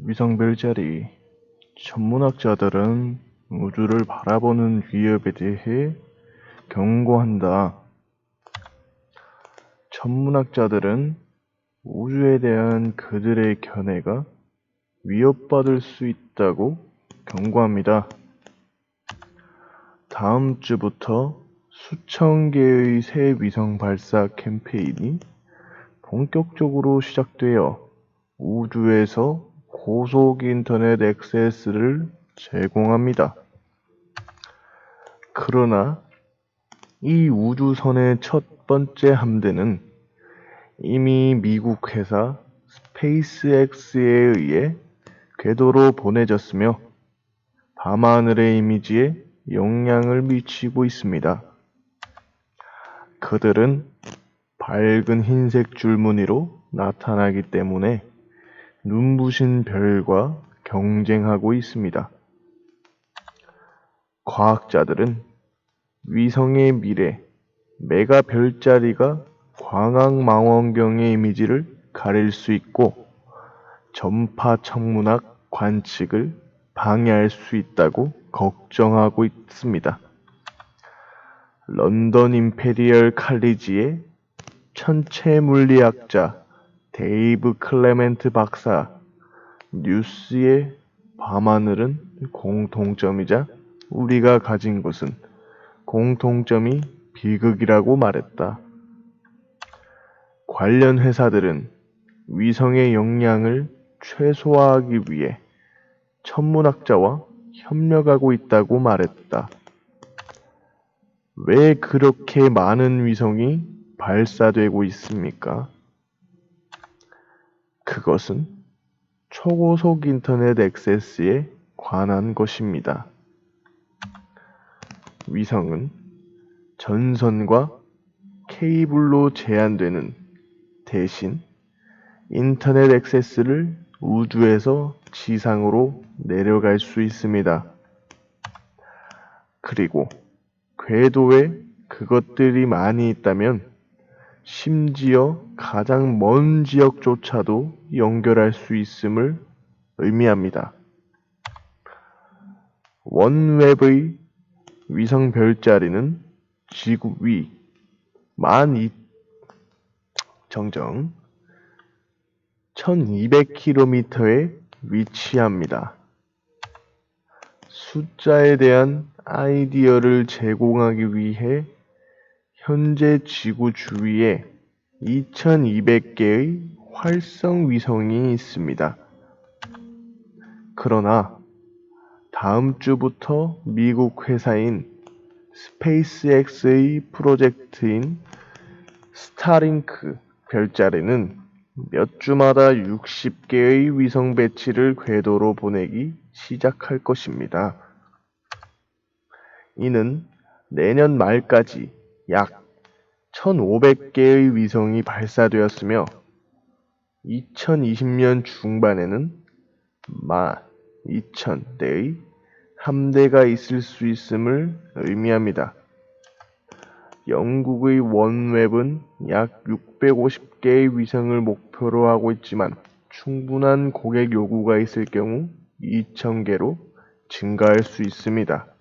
위성별자리 천문학자들은 우주를 바라보는 위협에 대해 경고한다. 천문학자들은 우주에 대한 그들의 견해가 위협받을 수 있다고 경고합니다. 다음 주부터 수천 개의 새 위성 발사 캠페인이 본격적으로 시작되어 우주에서 고속 인터넷 액세스를 제공합니다. 그러나 이 우주선의 첫 번째 함대는 이미 미국 회사 스페이스X에 의해 궤도로 보내졌으며 밤하늘의 이미지에 영향을 미치고 있습니다. 그들은 밝은 흰색 줄무늬로 나타나기 때문에 눈부신 별과 경쟁하고 있습니다. 과학자들은 위성의 미래, 메가 별자리가 광학망원경의 이미지를 가릴 수 있고 전파 천문학 관측을 방해할 수 있다고 걱정하고 있습니다. 런던 임페리얼 칼리지의 천체 물리학자 데이브 클레멘트 박사 뉴스의 밤하늘은 공통점이자 우리가 가진 것은 공통점이 비극이라고 말했다. 관련 회사들은 위성의 영향을 최소화하기 위해 천문학자와 협력하고 있다고 말했다. 왜 그렇게 많은 위성이 발사되고 있습니까? 그것은 초고속 인터넷 액세스에 관한 것입니다. 위성은 전선과 케이블로 제한되는 대신 인터넷 액세스를 우주에서 지상으로 내려갈 수 있습니다. 그리고 궤도에 그것들이 많이 있다면 심지어 가장 먼 지역조차도 연결할 수 있음을 의미합니다. 원웹의 위성 별자리는 지구 위만이 정정 1200km에 위치합니다. 숫자에 대한 아이디어를 제공하기 위해 현재 지구 주위에 2200개의 활성 위성이 있습니다. 그러나 다음 주부터 미국 회사인 스페이스X의 프로젝트인 스타링크 별자리는 몇 주마다 60개의 위성 배치를 궤도로 보내기 시작할 것입니다. 이는 내년 말까지 약 1,500개의 위성이 발사되었으며 2020년 중반에는 마 2,000대의 함대가 있을 수 있음을 의미합니다. 영국의 원웹은 약 650개의 위성을 목표로 하고 있지만 충분한 고객 요구가 있을 경우 2,000개로 증가할 수 있습니다.